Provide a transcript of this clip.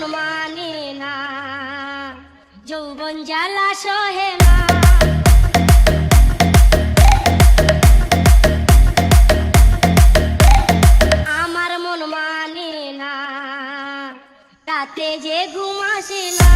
মন মানে না, যৌবন জ্বালা সহে না আমার মন মানে না, রাতে যে ঘুমাসে না।